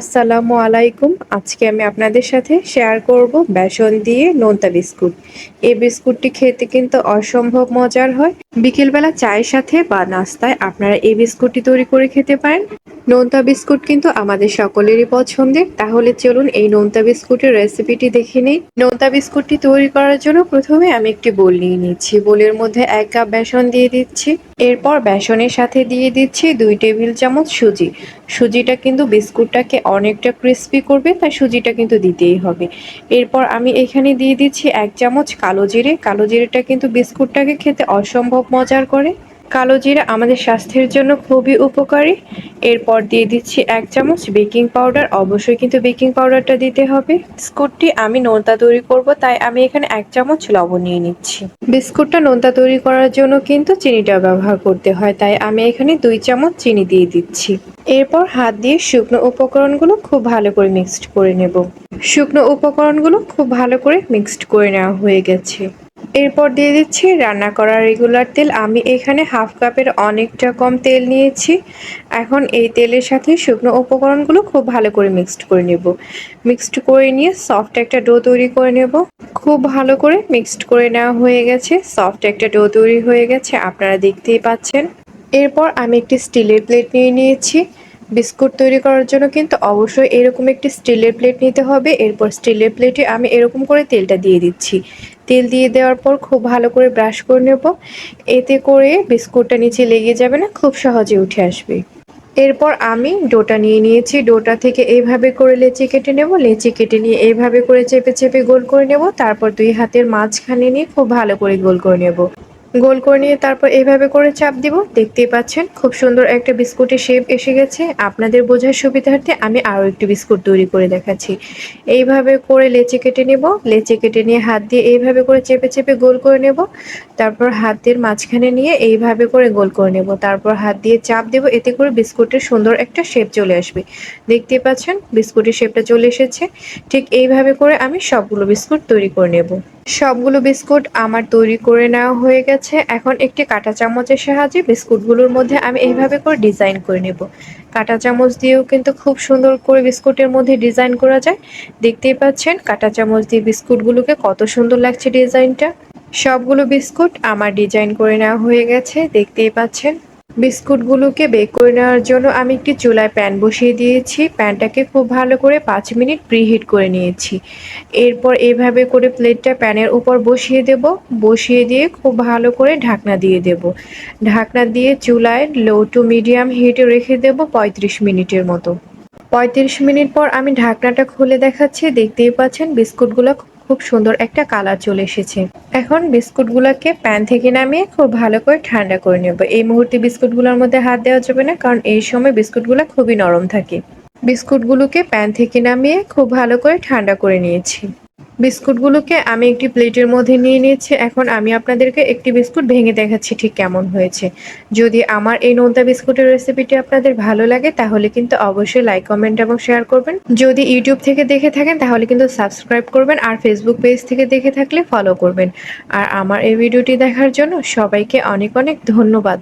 আসসালামু আলাইকুম। আজকে আমি আপনাদের সাথে শেয়ার করব বেসন দিয়ে নোনতা বিস্কুট। এই বিস্কুটটি খেতে কিন্তু অসম্ভব মজার হয়। বিকেলবেলা চায়ের সাথে বা নাস্তায় আপনারা এই বিস্কুটটি তৈরি করে খেতে পারেন। নোনতা বিস্কুট কিন্তু আমাদের সকলেরই পছন্দের। তাহলে চলুন এই নোনতা বিস্কুটের রেসিপিটি দেখে নিই। নোনতা বিস্কুটটি তৈরি করার জন্য প্রথমে আমি একটি বোল নিয়ে নিচ্ছি। বোলের মধ্যে এক কাপ বেসন দিয়ে দিচ্ছি। এরপর বেসনের সাথে দিয়ে দিচ্ছি দুই টেবিল চামচ সুজি। সুজিটা কিন্তু বিস্কুটটাকে অনেকটা ক্রিস্পি করবে, তাই সুজিটা কিন্তু দিতেই হবে। এরপর আমি এখানে দিয়ে দিচ্ছি এক চামচ কালো জিরে। কালো জিরেটা কিন্তু বিস্কুটটাকে খেতে অসম্ভব মজার করে। কালো জিরা আমাদের স্বাস্থ্যের জন্য খুবই উপকারী। এরপর দিয়ে দিচ্ছি এক চামচ বেকিং পাউডার। অবশ্যই কিন্তু বেকিং পাউডারটা দিতে হবে। বিস্কুটটি আমি নোনতা তৈরি করব, তাই আমি এখানে এক চামচ লবণ নিয়ে নিচ্ছি। বিস্কুটটা নোনতা তৈরি করার জন্য কিন্তু চিনিটা ব্যবহার করতে হয়, তাই আমি এখানে দুই চামচ চিনি দিয়ে দিচ্ছি। এরপর হাত দিয়ে শুকনো উপকরণগুলো খুব ভালো করে মিক্সড করে নেব। শুকনো উপকরণগুলো খুব ভালো করে মিক্সড করে নেওয়া হয়ে গেছে। এরপর দিয়ে দিচ্ছি রান্না করা রেগুলার তেল। আমি এখানে হাফ কাপের অনেকটা কম তেল নিয়েছি। এখন এই তেলের সাথে শুকনো উপকরণগুলো খুব ভালো করে মিক্সড করে নেব। মিক্সড করে নিয়ে সফট একটা ডো তৈরি করে নেব। খুব ভালো করে মিক্সড করে নেওয়া হয়ে গেছে। সফট একটা ডো তৈরি হয়ে গেছে, আপনারা দেখতেই পাচ্ছেন। এরপর আমি একটি স্টিলের প্লেট নিয়ে নিয়েছি। বিস্কুট তৈরি করার জন্য কিন্তু অবশ্যই এরকম একটি স্টিলের প্লেট নিতে হবে। এরপর স্টিলের প্লেটে আমি এরকম করে তেলটা দিয়ে দিচ্ছি। তেল দিয়ে দেওয়ার পর খুব ভালো করে ব্রাশ করে নেব। এতে করে বিস্কুটটা নিচে লেগে যাবে না, খুব সহজে উঠে আসবে। এরপর আমি ডোটা নিয়ে নিয়েছি। ডোটা থেকে এইভাবে করে লেচি কেটে নেব। লেচি কেটে নিয়ে এইভাবে করে চেপে চেপে গোল করে নেব। তারপর দুই হাতের মাঝখানে নিয়ে খুব ভালো করে গোল করে নেব। গোল করে নিয়ে তারপর এইভাবে করে চাপ দিব। দেখতেই পাচ্ছেন, খুব সুন্দর একটা বিস্কুটের শেপ এসে গেছে। আপনাদের বোঝার সুবিধার্থে আমি আরও একটি বিস্কুট তৈরি করে দেখাচ্ছি। এইভাবে করে লেচি কেটে নেব। লেচি কেটে নিয়ে হাত দিয়ে এইভাবে করে চেপে চেপে গোল করে নেব। তারপর হাতের মাঝখানে নিয়ে এইভাবে করে গোল করে নেব। তারপর হাত দিয়ে চাপ দেব। এতে করে বিস্কুটের সুন্দর একটা শেপ চলে আসবে। দেখতেই পাচ্ছেন, বিস্কুটের শেপটা চলে এসেছে। ঠিক এইভাবে করে আমি সবগুলো বিস্কুট তৈরি করে নেব। সবগুলো বিস্কুট আমার তৈরি করে নেওয়া হয়ে গেছে। এখন একটি কাঁটা চামচের সাহায্যে বিস্কুটগুলোর মধ্যে আমি এইভাবে করে ডিজাইন করে নেব। কাঁটা চামচ দিয়েও কিন্তু খুব সুন্দর করে বিস্কুটের মধ্যে ডিজাইন করা যায়। দেখতেই পাচ্ছেন, কাঁটা চামচ দিয়ে বিস্কুটগুলোকে কত সুন্দর লাগছে ডিজাইনটা। সবগুলো বিস্কুট আমার ডিজাইন করে নেওয়া হয়ে গেছে, দেখতেই পাচ্ছেন। বিস্কুটগুলোকে বেক করে নেওয়ার জন্য আমি একটি চুলায় প্যান বসিয়ে দিয়েছি। প্যানটাকে খুব ভালো করে পাঁচ মিনিট প্রিহিট করে নিয়েছি। এরপর এভাবে করে প্লেটটা প্যানের উপর বসিয়ে দেব। বসিয়ে দিয়ে খুব ভালো করে ঢাকনা দিয়ে দেব। ঢাকনা দিয়ে চুলায় লো টু মিডিয়াম হিটে রেখে দেব পঁয়ত্রিশ মিনিটের মতো। পঁয়ত্রিশ মিনিট পর আমি ঢাকনাটা খুলে দেখাচ্ছি। দেখতেই পাচ্ছেন বিস্কুটগুলো খুব সুন্দর একটা কালার চলে এসেছে। এখন বিস্কুটগুলোকে প্যান থেকে নামিয়ে খুব ভালো করে ঠান্ডা করে নেব। এই মুহূর্তে বিস্কুটগুলোর মধ্যে হাত দেওয়া যাবে না, কারণ এই সময় বিস্কুটগুলো খুবই নরম থাকে। বিস্কুটগুলোকে প্যান থেকে নামিয়ে খুব ভালো করে ঠান্ডা করে নিয়েছি। বিস্কুটগুলোকে আমি একটি প্লেটের মধ্যে নিয়ে নিয়েছি। এখন আমি আপনাদেরকে একটি বিস্কুট ভেঙে দেখাচ্ছি ঠিক কেমন হয়েছে। যদি আমার এই নোনতা বিস্কুটের রেসিপিটি আপনাদের ভালো লাগে, তাহলে কিন্তু অবশ্যই লাইক, কমেন্ট এবং শেয়ার করবেন। যদি ইউটিউব থেকে দেখে থাকেন, তাহলে কিন্তু সাবস্ক্রাইব করবেন আর ফেসবুক পেজ থেকে দেখে থাকলে ফলো করবেন। আর আমার এই ভিডিওটি দেখার জন্য সবাইকে অনেক অনেক ধন্যবাদ।